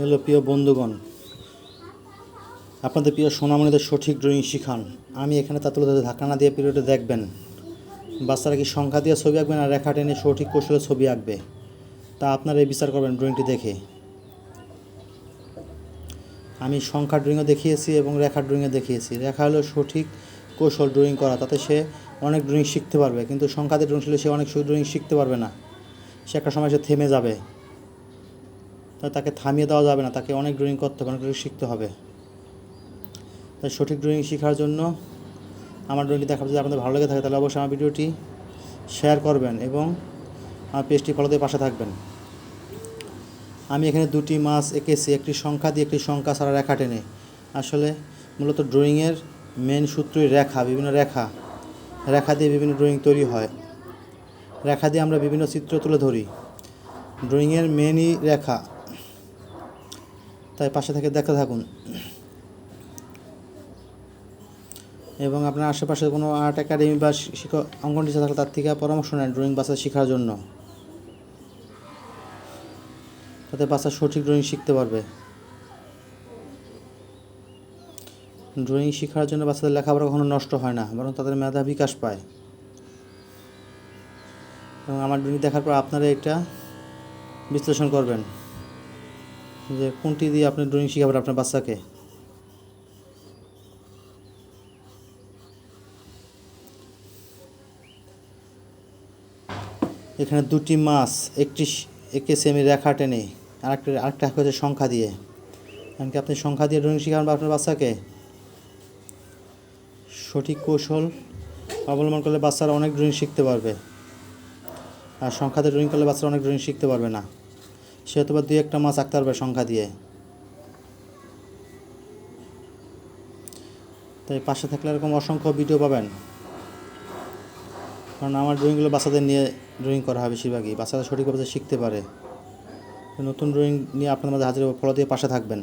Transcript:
Hello, প্রিয় বন্ধুগণ। আপনাদের প্রিয় সোনামণিদের সঠিক ড্রয়িং শিখান। আমি এখানে তা তুলে ধরে ধাক্কা না দিয়ে পিরিয়ডে দেখবেন। বাচ্চারা কি সংখ্যা দিয়ে ছবি আঁকবে না রেখা টেনে সঠিক কৌশলে ছবি আঁকবে? তা আপনারা এই বিচার করবেন ড্রয়িংটি দেখে। আমি সংখ্যা ড্রয়িংও দেখিয়েছি এবং রেখা ড্রয়িংও দেখিয়েছি। রেখা হলো সঠিক কৌশল ড্রয়িং করা, তাতে সে অনেক ড্রয়িং শিখতে পারবে। কিন্তু সংখ্যাতে ড্রয়িং শিখলে সে অনেক ড্রয়িং শিখতে পারবে না। সে একটা সময় সে থেমে যাবে। তাই তাকে থামিয়ে দেওয়া যাবে না, তাকে অনেক ড্রয়িং করতে হবে, অনেক ড্রয়িং শিখতে হবে। তাই সঠিক ড্রয়িং শেখার জন্য আমার ড্রয়িংটি দেখার যদি আপনাদের ভালো লেগে থাকে, তাহলে অবশ্যই আমার ভিডিওটি শেয়ার করবেন এবং আমার পেজটি ফলো দিয়ে পাশে থাকবেন। আমি এখানে দুটি মাছ এঁকেছি, একটি সংখ্যা দিয়ে একটি সংখ্যা ছাড়া রেখা টেনে। আসলে মূলত ড্রয়িংয়ের মেন সূত্রই রেখা, বিভিন্ন রেখা। রেখা দিয়ে বিভিন্ন ড্রয়িং তৈরি হয়। রেখা দিয়ে আমরা বিভিন্ন চিত্র তুলে ধরি। ড্রয়িংয়ের মেনই রেখা। তাই পাশে থেকে দেখতে থাকুন। এবং আপনার আশেপাশে কোনো আর্ট একাডেমি বা শিক্ষক অঙ্কন টিচার থাকলে তার থেকে পরামর্শ নেন ড্রয়িং বাচ্চা শেখার জন্য। তাতে বাচ্চা সঠিক ড্রয়িং শিখতে পারবে। ড্রয়িং শেখার জন্য বাচ্চাদের লেখাপড়া কখনো নষ্ট হয় না, বরং তাদের মেধা বিকাশ পায়। এবং আমার ড্রয়িং দেখার পর আপনারা এটা বিশ্লেষণ করবেন। যে কোনটি দিয়ে আপনি ড্রয়িং শেখাবেন আপনার বাচ্চাকে? এখানে দুটি মাছ, একটি এঁকেছি আমি রেখা টেনে, আরেকটা আরেকটা হচ্ছে সংখ্যা দিয়ে। এমনকি আপনি সংখ্যা দিয়ে ড্রয়িং শেখাবেন আপনার বাচ্চাকে। সঠিক কৌশল অবলম্বন করলে বাচ্চারা অনেক ড্রয়িং শিখতে পারবে। আর সংখ্যাতে ড্রয়িং করলে বাচ্চারা অনেক ড্রয়িং শিখতে পারবে না। সে হয়তো বা দুই একটা মাছ আঁকতে পারবে সংখ্যা দিয়ে। তাই পাশে থাকলে এরকম অসংখ্য ভিডিও পাবেন। কারণ আমার ড্রয়িংগুলো বাচ্চাদের নিয়ে ড্রয়িং করা হয় বেশিরভাগই। বাচ্চারা সঠিকভাবে শিখতে পারে। নতুন ড্রয়িং নিয়ে আপনার মাঝে হাজির ফলো দিয়ে পাশে থাকবেন।